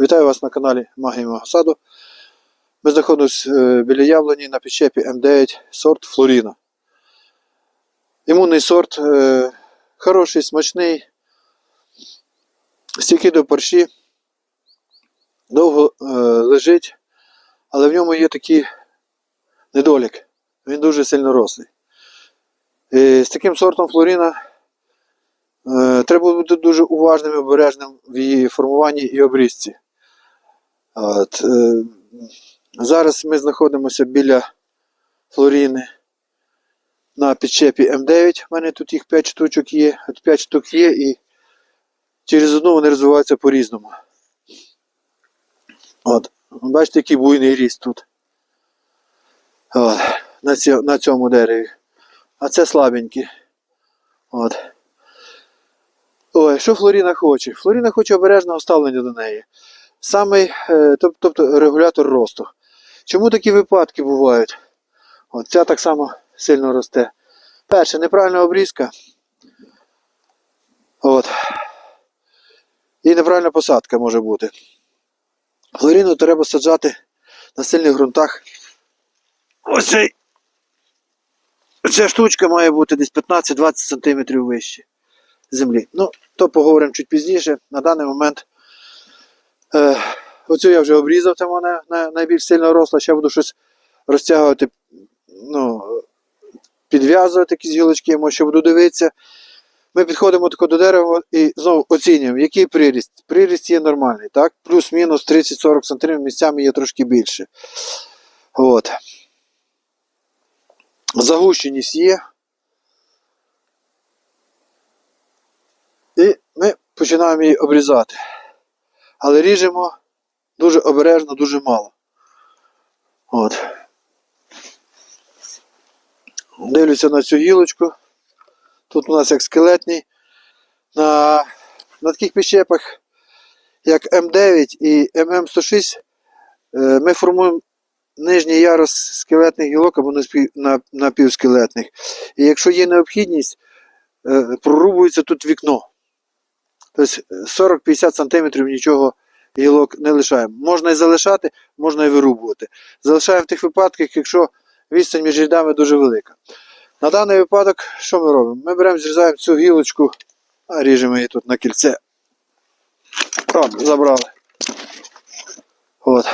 Вітаю вас на каналі Магія мого саду. Ми знаходимося е, біля яблуні на підчепі М9 сорт Флоріна. Імунний сорт е, хороший, смачний, стійкий до парші, довго е, лежить, але в ньому є такий недолік. Він дуже сильно рослий. І з таким сортом Флоріна треба бути дуже уважним і обережним в її формуванні і обрізці. От, е, зараз ми знаходимося біля Флоріни на підчепі М9. У мене тут їх 5 штучок є, от 5 штук є, і через одну вони розвиваються по-різному. От, бачите, який буйний ріст тут. От, на, ці, на цьому дереві. А це слабенькі. От. Ой, що Флоріна хоче? Флоріна хоче обережного ставлення до неї. Самий, е, тобто регулятор росту. Чому такі випадки бувають? От ця так само сильно росте. Перше, неправильна обрізка. От. І неправильна посадка може бути. Флоріну треба саджати на сильних ґрунтах. Ось. Ця штучка має бути десь 15-20 см вище землі. Ну, то поговоримо чуть пізніше. На даний момент е, оцю я вже обрізав, це вона найбільш сильно росла. Ще буду щось розтягувати, ну, підв'язувати якісь гілочки, може ще буду дивитися. Ми підходимо тако до дерева і знову оцінюємо, який приріст. Приріст є нормальний, так? Плюс-мінус 30-40 см, місцями є трошки більше. От. Загущеність є. І ми починаємо її обрізати. Але ріжемо дуже обережно, дуже мало. От. Дивлюся на цю гілочку. Тут у нас як скелетний. На, на таких підщепах, як М9 і ММ106, е, ми формуємо нижній ярус скелетних гілок або напівскелетних. І якщо є необхідність, е, прорубується тут вікно. Тобто 40-50 см нічого гілок не лишаємо. Можна і залишати, можна і вирубувати. Залишаємо в тих випадках, якщо відстань між рядами дуже велика. На даний випадок, що ми робимо? Ми беремо, зрізаємо цю гілочку, а ріжемо її тут на кільце. Так, забрали. От.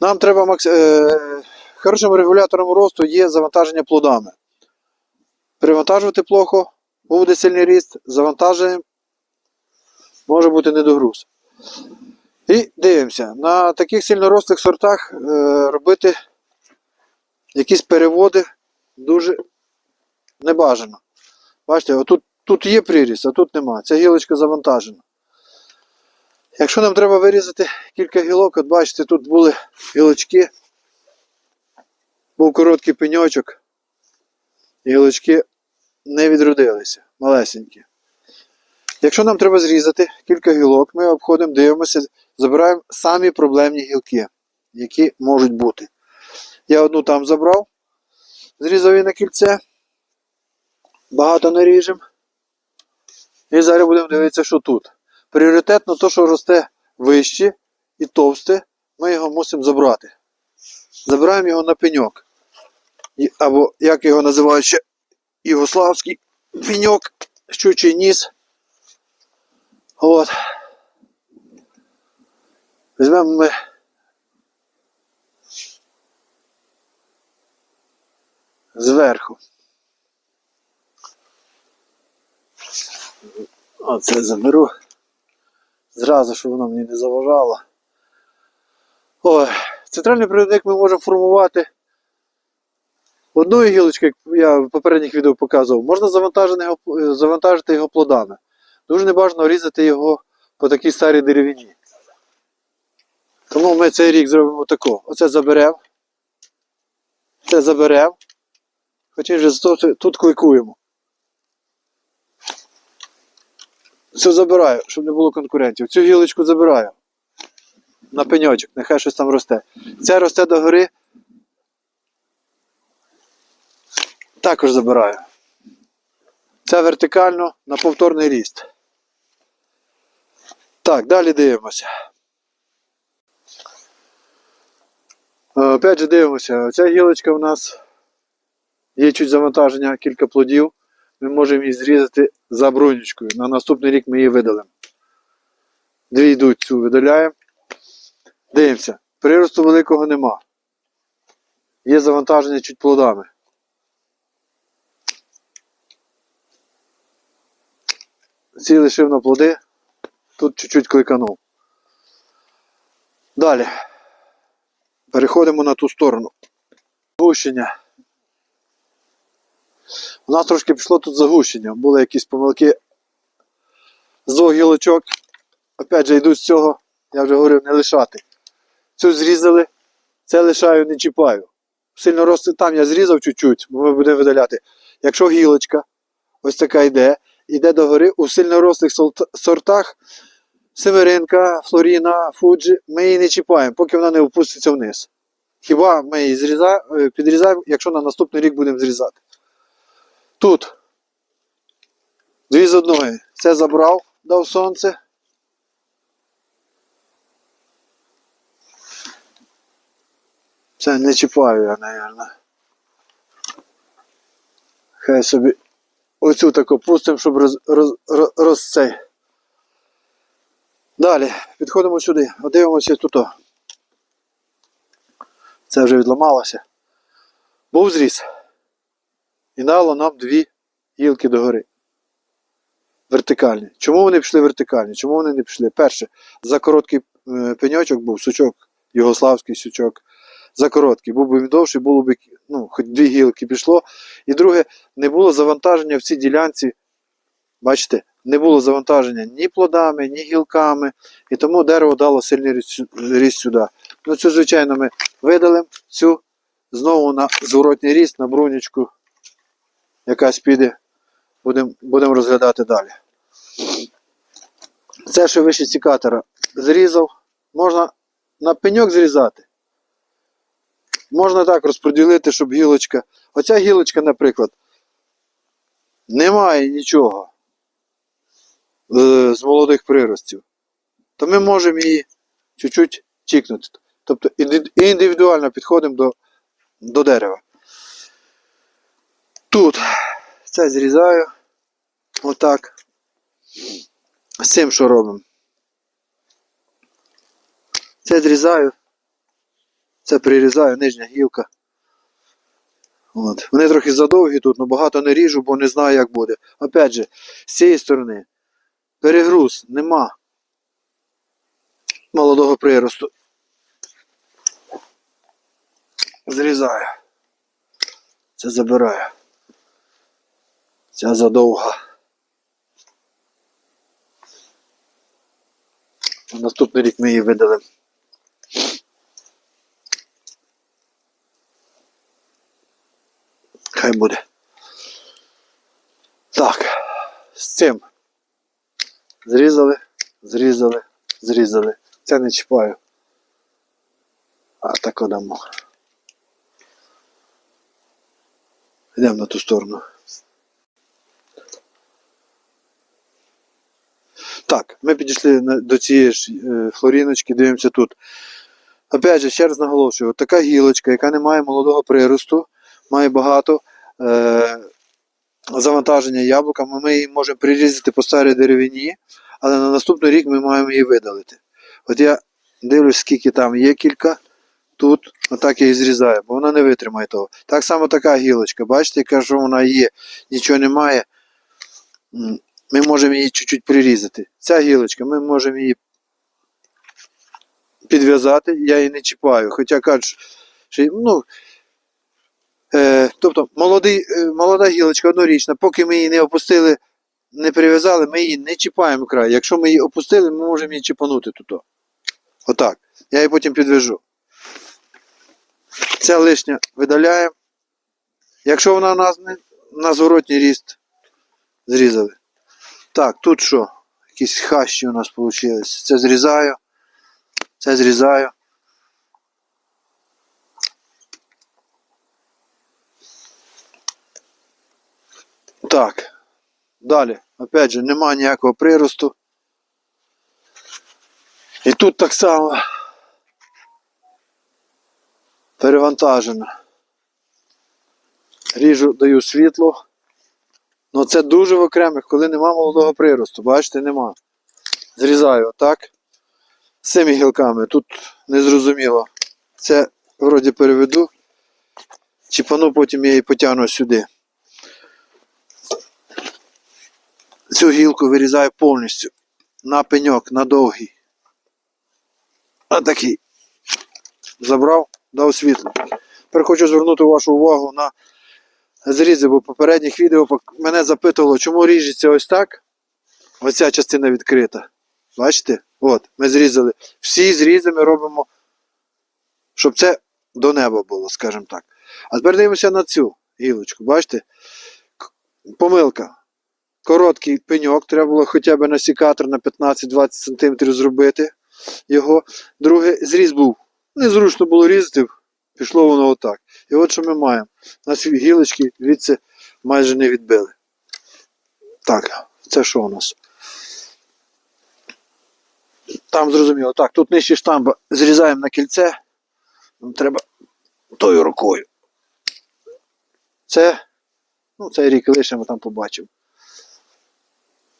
Нам треба макс... е... хорошим регулятором росту є завантаження плодами. Перевантажувати плохо, буде сильний ріст, завантажуємо, може бути недогруз. І дивимося, на таких сильнорослих сортах е, робити якісь переводи дуже небажано. Бачите, отут тут є приріст, а тут нема. Ця гілочка завантажена. Якщо нам треба вирізати кілька гілок, от бачите, тут були гілочки, був короткий пеньочок, гілочки не відродилися, малесенькі. Якщо нам треба зрізати кілька гілок, ми обходимо, дивимося, забираємо самі проблемні гілки, які можуть бути. Я одну там забрав, зрізав її на кільце, багато не ріжемо. І зараз будемо дивитися, що тут. Пріоритетно то, що росте вище і товсте, ми його мусимо забрати. Забираємо його на пеньок. Або, як його називають ще, югославський пеньок, щучий ніс. От. Візьмемо ми. Зверху. Оце заберу. Зразу, щоб воно мені не заважало. Ой, центральний провідник ми можемо формувати одною гілочкою, як я в попередніх відео показував, можна завантажити його, завантажити його плодами. Дуже небажано різати його по такій старій деревині. Тому ми цей рік зробимо тако. Оце заберемо. Це заберемо. Хоча вже тут кликуємо. Все забираю, щоб не було конкурентів. Цю гілочку забираю. На пеньочок, нехай щось там росте. Це росте догори. Також забираю. Це вертикально на повторний ріст. Так, далі дивимося. Е, Опять же дивимося, оця гілочка у нас є чуть завантаження, кілька плодів. Ми можемо її зрізати за бронючкою. На наступний рік ми її видалимо. Дві йдуть цю видаляємо. Дивимося. Приросту великого нема. Є завантаження чуть плодами. Ці лишив на плоди. Тут чуть-чуть кликанув. Далі. Переходимо на ту сторону. Гущення. У нас трошки пішло тут загущення. Були якісь помилки з двох гілочок. Опять же, йдуть з цього, я вже говорив, не лишати. Цю зрізали, це лишаю, не чіпаю. Сильно рости там я зрізав чуть-чуть, бо ми будемо видаляти. Якщо гілочка ось така йде, йде догори у сильнорослих солт- сортах, Семеринка, Флоріна, Фуджі, ми її не чіпаємо, поки вона не опуститься вниз. Хіба ми її зріза- е, підрізаємо, якщо на наступний рік будемо зрізати. Тут дві з одної. Це забрав, дав сонце. Це не чіпаю я, мабуть. Хай собі оцю таку пустимо, щоб роз, роз, роз, роз. Далі, підходимо сюди, дивимося тут. Це вже відламалося. Був зріз. І дало нам дві гілки догори. Вертикальні. Чому вони пішли вертикальні? Чому вони не пішли? Перше, за короткий е, пеньочок був сучок, югославський сучок. За короткий, був би він довший, було б ну, хоч дві гілки пішло. І друге, не було завантаження в цій ділянці. Бачите, не було завантаження ні плодами, ні гілками. І тому дерево дало сильний ріст сюди. Ну, цю, звичайно, ми видалимо цю знову на зворотній ріст, на брунічку, якась піде. Будемо будем розглядати далі. Це, що вище цікатора зрізав. Можна на пеньок зрізати. Можна так розподілити, щоб гілочка. Оця гілочка, наприклад, немає нічого з молодих приростів. То ми можемо її чуть-чуть чікнути. Тобто індивідуально підходимо до, до дерева. Тут це зрізаю. Отак. З цим що робимо? Це зрізаю. Це прирізаю нижня гілка. От. Вони трохи задовгі тут, але багато не ріжу, бо не знаю, як буде. Опять же, з цієї сторони перегруз нема молодого приросту. Зрізаю. Це забираю. Ця задовга. Наступний рік ми її видалимо. Хай буде. Так. З цим. Зрізали, зрізали, зрізали. Це не чіпаю. А так дамо. Йдемо на ту сторону. Так, ми підійшли до цієї ж е, флоріночки, дивимося тут. Опять же, ще раз наголошую, така гілочка, яка не має молодого приросту, має багато е, завантаження яблуками, ми її можемо прирізати по старій деревині, але на наступний рік ми маємо її видалити. От я дивлюсь, скільки там є кілька. Тут, отак я її зрізаю, бо вона не витримає того. Так само така гілочка, бачите, яка що вона є, нічого немає. Ми можемо її чуть-чуть прирізати. Ця гілочка, ми можемо її підв'язати, я її не чіпаю. Хоча кажуть, що ну, е, тобто молодий, е, молода гілочка однорічна, поки ми її не опустили, не прив'язали, ми її не чіпаємо край. Якщо ми її опустили, ми можемо її чіпанути тут. Отак. Я її потім підвяжу. Це лишнє видаляємо. Якщо вона у нас не на зворотній ріст зрізали. Так, тут що? Якісь хащі у нас вийшли. Це зрізаю. Це зрізаю. Так. Далі. Опять же, немає ніякого приросту. І тут так само перевантажено. Ріжу, даю світло. Ну це дуже в окремих, коли нема молодого приросту. Бачите, нема. Зрізаю отак. З цими гілками. Тут незрозуміло. Це вроді переведу. Чіпану, потім я її потягну сюди. Цю гілку вирізаю повністю на пеньок, на довгий. А такий. Забрав, дав світло. Тепер хочу звернути вашу увагу на зрізи, бо в попередніх відео мене запитувало, чому ріжеться ось так. Оця частина відкрита. Бачите? От, ми зрізали. Всі зрізи ми робимо, щоб це до неба було, скажімо так. А тепер дивимося на цю гілочку. Бачите? Помилка. Короткий пеньок, треба було хоча б на сікатор на 15-20 см зробити його. Друге, зріз був. Незручно було різати, пішло воно отак. І от що ми маємо. У нас гілочки звідси майже не відбили. Так, це що у нас? Там зрозуміло. Так, тут нижче штамба зрізаємо на кільце. Нам треба тою рукою. Це, ну, цей рік лишимо там побачимо.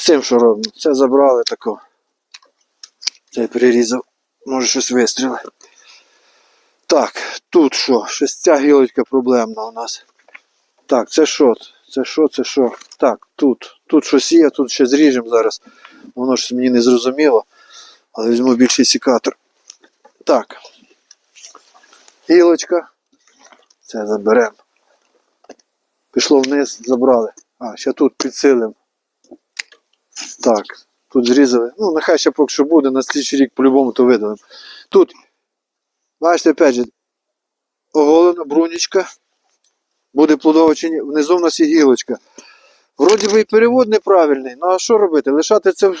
З цим що робимо? Це забрали тако. Цей перерізав. Може щось вистріли. Так, тут що? Щось ця гілочка проблемна у нас. Так, це що? Це що, це що? Так, тут. Тут щось є, тут ще зріжемо зараз. Воно ж мені не зрозуміло. Але візьму більший сікатор. Так. Гілочка. Це заберемо. Пішло вниз, забрали. А, ще тут підсилимо. Так, тут зрізали. Ну, нехай ще поки що буде, на слідчий рік по-любому то видалимо. Тут, бачите, опять же, оголена брунічка. Буде плодова чи ні. Внизу в нас є гілочка. Вроді би і перевод неправильний. Ну а що робити? Лишати це в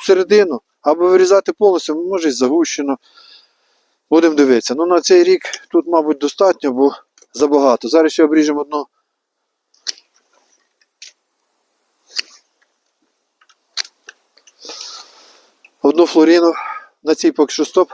середину або вирізати повністю, може і загущено. Будемо дивитися. Ну на цей рік тут, мабуть, достатньо, бо забагато. Зараз ще обріжемо одну. Одну флоріну. На цій поки що стоп.